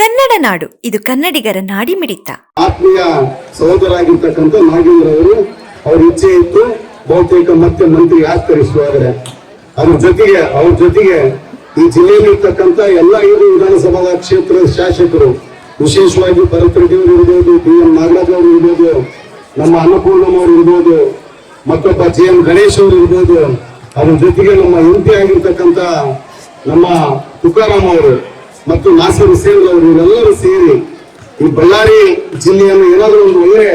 ಕನ್ನಡ ನಾಡು. ಇದು ಕನ್ನಡಿಗರ ನಾಡಿ ಮಿಡಿತ ಆತ್ಮೀಯ ಸಹೋದರಾಗಿರ್ತಕ್ಕಂಥ ನಾಗೇಂದ್ರ ಅವರು ಅವ್ರ ಇಚ್ಛೆ ಇತ್ತು, ಬಹುತೇಕ ಮತ್ತೆ ಮಂತ್ರಿ ಆಗ್ತಾರೆ ಇಷ್ಟವಾದರೆ ಅದ್ರ ಜೊತೆಗೆ, ಅವ್ರ ಜೊತೆಗೆ ಈ ಜಿಲ್ಲೆಯಲ್ಲಿ ಇರ್ತಕ್ಕಂಥ ಎಲ್ಲ ಐದು ವಿಧಾನಸಭಾ ಕ್ಷೇತ್ರದ ಶಾಸಕರು, ವಿಶೇಷವಾಗಿ ಭರತ್ ರೆಡ್ಡಿ ಅವರು ಇರ್ಬೋದು, ಬಿ ಎಂ ನಾಗರಾಜ್ ಅವರು ಇರ್ಬೋದು, ನಮ್ಮ ಅನ್ನಪೂರ್ಣಮ್ಮ ಅವರು ಇರ್ಬೋದು, ಮತ್ತೊಬ್ಬ ಜಿ ಎಂ ಗಣೇಶ್ ಅವರು ಇರ್ಬೋದು, ಅದ್ರ ಜೊತೆಗೆ ನಮ್ಮ ಎಂ ಪಿ ಆಗಿರ್ತಕ್ಕಂಥ ನಮ್ಮ ತುಕಾರಾಮ್ ಅವರು ಮತ್ತು ನಾಸೀರ್ ಹುಸೇನ್ ಅವರು ಇವರೆಲ್ಲರೂ ಸೇರಿ ಈ ಬಳ್ಳಾರಿ ಜಿಲ್ಲೆಯನ್ನು ಏನಾದರೂ ಒಂದು ಒಳ್ಳೆ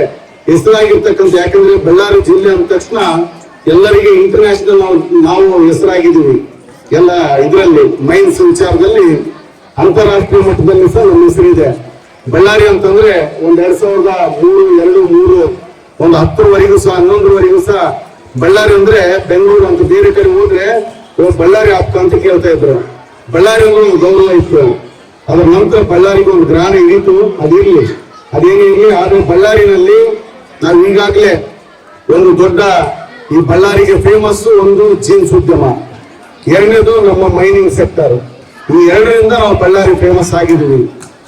ಹೆಸರಾಗಿರ್ತಕ್ಕಂಥ, ಯಾಕಂದ್ರೆ ಬಳ್ಳಾರಿ ಜಿಲ್ಲೆ ಅಂದ ತಕ್ಷಣ ಎಲ್ಲರಿಗೆ ಇಂಟರ್ನ್ಯಾಷನಲ್ ನಾವು ನಾವು ಹೆಸರಾಗಿದ್ದೀವಿ. ಎಲ್ಲ ಇದರಲ್ಲಿ ಮೈನ್ಸ್ ವಿಚಾರದಲ್ಲಿ ಅಂತಾರಾಷ್ಟ್ರೀಯ ಮಟ್ಟದಲ್ಲಿ ಸಹ ನಮ್ಮ ಹೆಸರಿದೆ ಬಳ್ಳಾರಿ ಅಂತಂದ್ರೆ ಒಂದ್ ಎರಡ್ ಸಾವಿರದ ಮೂರು, ಎರಡು, ಮೂರು, ಒಂದು ಹತ್ತರವರೆಗೂ ಸಹ, ಹನ್ನೊಂದರವರೆಗೂ ಸಹ ಬಳ್ಳಾರಿ ಅಂದ್ರೆ ಬೆಂಗಳೂರು ಅಂತ ಬೇರೆ ಕಡೆ ಹೋದ್ರೆ ಬಳ್ಳಾರಿ ಆಪ್ತ ಅಂತ ಕೇಳ್ತಾ ಇದ್ರು. ಬಳ್ಳಾರಿ ಅಂದ್ರೆ ಒಂದು ಗೌರವ ಇತ್ತು ಅದರ ನಂತರ ಬಳ್ಳಾರಿಗೆ ಒಂದು ಗ್ರಹಣ ಇಡೀತು ಅದಿರಲಿ. ಅದೇನೇ ಇರಲಿ, ಆದ್ರೆ ಬಳ್ಳಾರಿನಲ್ಲಿ ನಾವು ಈಗಾಗಲೇ ಒಂದು ದೊಡ್ಡ ಈ ಬಳ್ಳಾರಿಗೆ ಫೇಮಸ್ ಒಂದು ಜೀನ್ಸ್ ಉದ್ಯಮ. ಎರಡನೇದು ನಮ್ಮ ಮೈನಿಂಗ್ ಸೆಕ್ಟರ್ ಈ ಎರಡರಿಂದ ನಾವು ಬಳ್ಳಾರಿ ಫೇಮಸ್ ಆಗಿದ್ದೀವಿ.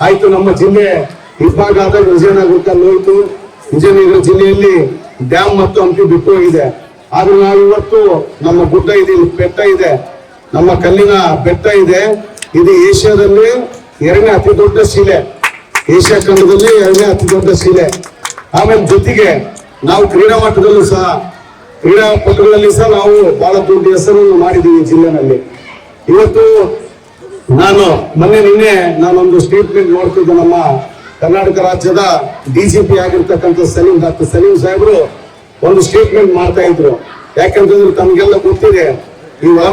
ಆಯ್ತು, ನಮ್ಮ ಜಿಲ್ಲೆ ಇಬ್ಬಾಗ ಆದಾಗ ವಿಜಯನಗರದಲ್ಲಿ ಹೋಯ್ತು. ವಿಜಯನಗರ ಜಿಲ್ಲೆಯಲ್ಲಿ ಡ್ಯಾಮ್ ಮತ್ತು ಹಂಪಿ ಬಿಟ್ಟು ಹೋಗಿದೆ. ಆದ್ರೆ ನಾವು ಇವತ್ತು ನಮ್ಮ ಗುಡ್ಡ ಇದೆ ಬೆಟ್ಟ ಇದೆ. ನಮ್ಮ ಕಲ್ಲಿನ ಬೆಟ್ಟ ಇದೆ. ಇದು ಏಷ್ಯಾದಲ್ಲಿ ಎರಡನೇ ಅತಿ ದೊಡ್ಡ ಶಿಲೆ ಏಷ್ಯಾ ಖಂಡದಲ್ಲಿ ಎರಡನೇ ಅತಿ ದೊಡ್ಡ ಶಿಲೆ ಆಮೇಲೆ ಜೊತೆಗೆ ನಾವು ಕ್ರೀಡಾ ಮಟ್ಟದಲ್ಲೂ ಸಹ, ಕ್ರೀಡಾಪಟುಗಳಲ್ಲಿ ಸಹ ನಾವು ಬಹಳ ದೊಡ್ಡ ಹೆಸರನ್ನು ಮಾಡಿದ್ದೀವಿ ಜಿಲ್ಲೆನಲ್ಲಿ. ಇವತ್ತು ನಾನು ಮೊನ್ನೆ ನಿನ್ನೆ ನಾನೊಂದು ಸ್ಟೇಟ್ಮೆಂಟ್ ನೋಡ್ತಿದ್ದೆ ನಮ್ಮ ಕರ್ನಾಟಕ ರಾಜ್ಯದ ಡಿ ಜಿ ಪಿ ಆಗಿರ್ತಕ್ಕಂಥ ಸಲೀಂ, ಡಾಕ್ಟರ್ ಸಲೀಂ ಸಾಹೇಬರು ಒಂದು ಸ್ಟೇಟ್ಮೆಂಟ್ ಮಾಡ್ತಾ ಇದ್ರು. ಯಾಕಂತಂದ್ರೆ ತಮಗೆಲ್ಲ ಗೊತ್ತಿದೆ, ಈ ಒಳ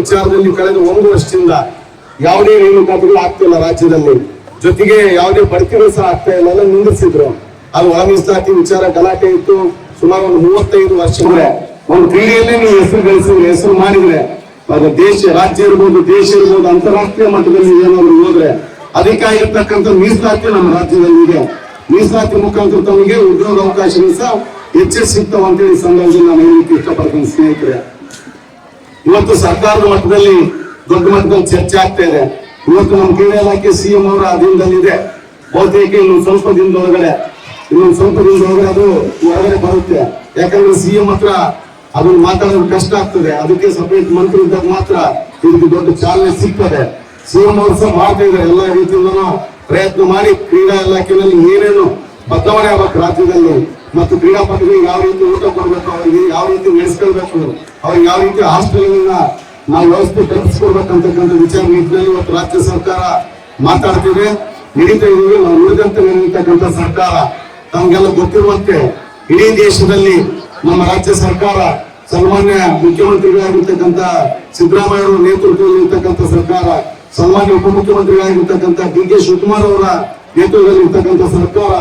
ವಿಚಾರದಲ್ಲಿ ಕಳೆದ ಒಂದು ವರ್ಷದಿಂದ ಯಾವುದೇ ನೇಮಕಾತಿಗಳು ಆಗ್ತಿಲ್ಲ ರಾಜ್ಯದಲ್ಲಿ. ಜೊತೆಗೆ ಯಾವುದೇ ಬಡ್ತಿಗಳು ಸಹ ಆಗ್ತಾ ಇಲ್ಲ ಎಲ್ಲ ನಿಂದಿಸಿದ್ರು. ಅದು ಒಳ ವಿಚಾರ ಗಲಾಟೆ ಇತ್ತು. ಸುಮಾರು ಒಂದು ಮೂವತ್ತೈದು ವರ್ಷ ಒಂದು ಕ್ರೀಡೆಯಲ್ಲಿ ನೀವು ಹೆಸರು ಗಳಿಸಿದ್ರೆ, ಹೆಸರು ಮಾಡಿದ್ರೆ ದೇಶ, ರಾಜ್ಯ ಇರ್ಬೋದು, ದೇಶ ಇರ್ಬೋದು, ಅಂತಾರಾಷ್ಟ್ರೀಯ ಮಟ್ಟದಲ್ಲಿ ಏನಾದ್ರು ಹೋದ್ರೆ ಅದಕ್ಕಾಗಿರ್ತಕ್ಕಂಥ ಮೀಸಲಾತಿ ನಮ್ಮ ರಾಜ್ಯದಲ್ಲಿ ಇದೆ. ಮೀಸಲಾತಿ ಮುಖಾಂತರ ತಮಗೆ ಉದ್ಯೋಗ ಅವಕಾಶಗಳು ಸಹ ಹೆಚ್ಚು ಸಿಗ್ತಾವ ಅಂತೇಳಿ ಸಂದರ್ಭದಲ್ಲಿ ನಾನು ಹೇಳಲಿಕ್ಕೆ ಇಷ್ಟಪಡ್ತೀನಿ ಸ್ನೇಹಿತರೆ. ಇವತ್ತು ಸರ್ಕಾರದ ಮಟ್ಟದಲ್ಲಿ ದೊಡ್ಡ ಮಟ್ಟದಲ್ಲಿ ಚರ್ಚೆ ಆಗ್ತಾ ಇದೆ. ಇವತ್ತು ನಮ್ಮ ಕ್ರೀಡೆ ಇಲಾಖೆ ಸಿಎಂ ಅವರ ಅಧೀನದಲ್ಲಿದೆ. ಬಹುತೇಕ ಇನ್ನೊಂದು ಸ್ವಲ್ಪ ದಿನದೊಳಗಡೆ ಇನ್ನೊಂದು ಸ್ವಲ್ಪ ದಿನದೊಳಗಡೆ ಅದು ಹೊರಗಡೆ ಬರುತ್ತೆ. ಯಾಕಂದ್ರೆ ಸಿಎಂ ಹತ್ರ ಅದನ್ನ ಮಾತಾಡೋದು ಕಷ್ಟ ಆಗ್ತದೆ. ಅದಕ್ಕೆ ಸಪರೇಟ್ ಮಂತ್ರಿ ಇದ್ದಾಗ ಮಾತ್ರ ಇದಕ್ಕೆ ದೊಡ್ಡ ಚಾಲನೆ ಸಿಗ್ತದೆ. ಸಿಎಂ ಅವರು ಸಹ ಮಾಡ್ತಾ ಇದ್ದಾರೆ. ಎಲ್ಲ ರೀತಿಯಿಂದನೂ ಪ್ರಯತ್ನ ಮಾಡಿ ಕ್ರೀಡಾ ಇಲಾಖೆಯಲ್ಲಿ ಏನೇನು ಬದಲಾವಣೆ ಆಗ್ಬೇಕು ರಾಜ್ಯದಲ್ಲಿ ಮತ್ತು ಕ್ರೀಡಾಪಟುಗಳಿಗೆ ಯಾವ ರೀತಿ ಊಟ ಕೊಡಬೇಕು, ಅವರಿಗೆ ಯಾವ ರೀತಿ ನಡೆಸ್ಕೊಳ್ಬೇಕು, ಅವ್ರಿಗೆ ಯಾವ ರೀತಿ ಹಾಸ್ಟೆಲ್ಗಳನ್ನ ನಾವು ವ್ಯವಸ್ಥೆ ಕಲ್ಪಿಸ್ಕೊಡ್ಬೇಕಂತಕ್ಕಂಥ ವಿಚಾರ ನಿಟ್ಟಿನಲ್ಲಿ ಇವತ್ತು ರಾಜ್ಯ ಸರ್ಕಾರ ಮಾತಾಡ್ತೀವಿ ನಡೀತಾ ಇದೀವಿ ನಾವು ಉಳಿದಂತೆ ನಡೀತಕ್ಕಂಥ ಸರ್ಕಾರ ತಮಗೆಲ್ಲ ಗೊತ್ತಿರುವಂತೆ ಇಡೀ ದೇಶದಲ್ಲಿ ನಮ್ಮ ರಾಜ್ಯ ಸರ್ಕಾರ ಸನ್ಮಾನ್ಯ ಮುಖ್ಯಮಂತ್ರಿಗಳಾಗಿರ್ತಕ್ಕಂಥ ಸಿದ್ದರಾಮಯ್ಯ ಅವರ ನೇತೃತ್ವದಲ್ಲಿ ಇರ್ತಕ್ಕಂಥ ಸರ್ಕಾರ, ಸನ್ಮಾನ್ಯ ಉಪಮುಖ್ಯಮಂತ್ರಿಗಳಾಗಿರ್ತಕ್ಕಂಥ ಡಿ ಕೆ ಶಿವಕುಮಾರ್ ಅವರ ನೇತೃತ್ವದಲ್ಲಿ ಇರ್ತಕ್ಕಂಥ ಸರ್ಕಾರ,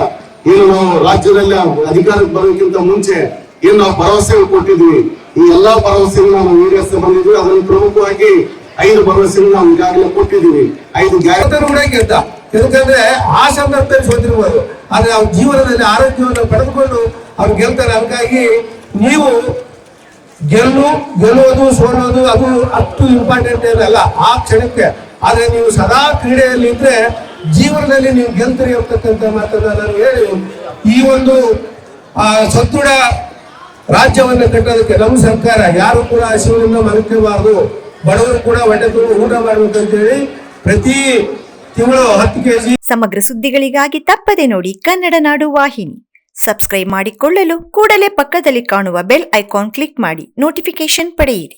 ಏನು ನಾವು ರಾಜ್ಯದಲ್ಲಿ ಅಧಿಕಾರಕ್ಕೆ ಬರೋಕ್ಕಿಂತ ಮುಂಚೆ ಏನು ನಾವು ಭರವಸೆ ಕೊಟ್ಟಿದ್ವಿ ಈ ಎಲ್ಲಾ ಭರವಸೆಗಳು ನಾವು ಈಡೇರಿಸ್ತಾ ಬಂದಿದ್ವಿ ಅದನ್ನು ಪ್ರಮುಖವಾಗಿ ಐದು ಭರವಸೆಗಳು ನಾವು ಈಗಾಗಲೇ ಕೊಟ್ಟಿದ್ದೀವಿ. ಐದು ಗ್ಯಾರಂಟರ್ ಕೂಡ ಗೆದ್ದ ಯಾಕಂದ್ರೆ ಆ ಸಂದರ್ಭದಲ್ಲಿ ಸೋತಿರ್ಬೋದು. ಆದ್ರೆ ಅವ್ರ ಜೀವನದಲ್ಲಿ ಆರೋಗ್ಯವನ್ನು ಪಡೆದುಕೊಂಡು ಅವ್ರು ಗೆಲ್ತಾರೆ. ಅದಕ್ಕಾಗಿ ನೀವು ಗೆಲ್ಲು ಗೆಲ್ಲೋದು ಸೋಲೋದು ಅದು ಅಷ್ಟು ಇಂಪಾರ್ಟೆಂಟ್ ಏನಲ್ಲ ಆ ಕ್ಷಣಕ್ಕೆ. ಆದ್ರೆ ನೀವು ಸದಾ ಕ್ರೀಡೆಯಲ್ಲಿ ಇದ್ರೆ ಜೀವನದಲ್ಲಿ ನೀವು ಗೆಲ್ತರಿ ಅಂತಕ್ಕಂಥ ಮಾತನ್ನ ನಾನು ಹೇಳಿ ಈ ಒಂದು ಸದೃಢ ರಾಜ್ಯವನ್ನು ಕಟ್ಟೋದಕ್ಕೆ ನಮ್ಮ ಸರ್ಕಾರ ಯಾರು ಕೂಡ ಹಸಿವಿನಿಂದ ಮಲಕಬಾರದು ಬಡವರು ಕೂಡ ಹೊಟ್ಟೆ ತುಂಬ ಊಟ ಹೇಳಿ ಪ್ರತಿ ತಿಂಗಳು ಹತ್ತು ಕೆಜಿ ಸಮಗ್ರ ಸುದ್ದಿಗಳಿಗಾಗಿ ತಪ್ಪದೆ ನೋಡಿ ಕನ್ನಡ ನಾಡು ವಾಹಿನಿ. ಸಬ್ಸ್ಕ್ರೈಬ್ ಮಾಡಿಕೊಳ್ಳಲು ಕೂಡಲೇ ಪಕ್ಕದಲ್ಲಿ ಕಾಣುವ ಬೆಲ್ ಐಕಾನ್ ಕ್ಲಿಕ್ ಮಾಡಿ ನೋಟಿಫಿಕೇಶನ್ ಪಡೆಯಿರಿ.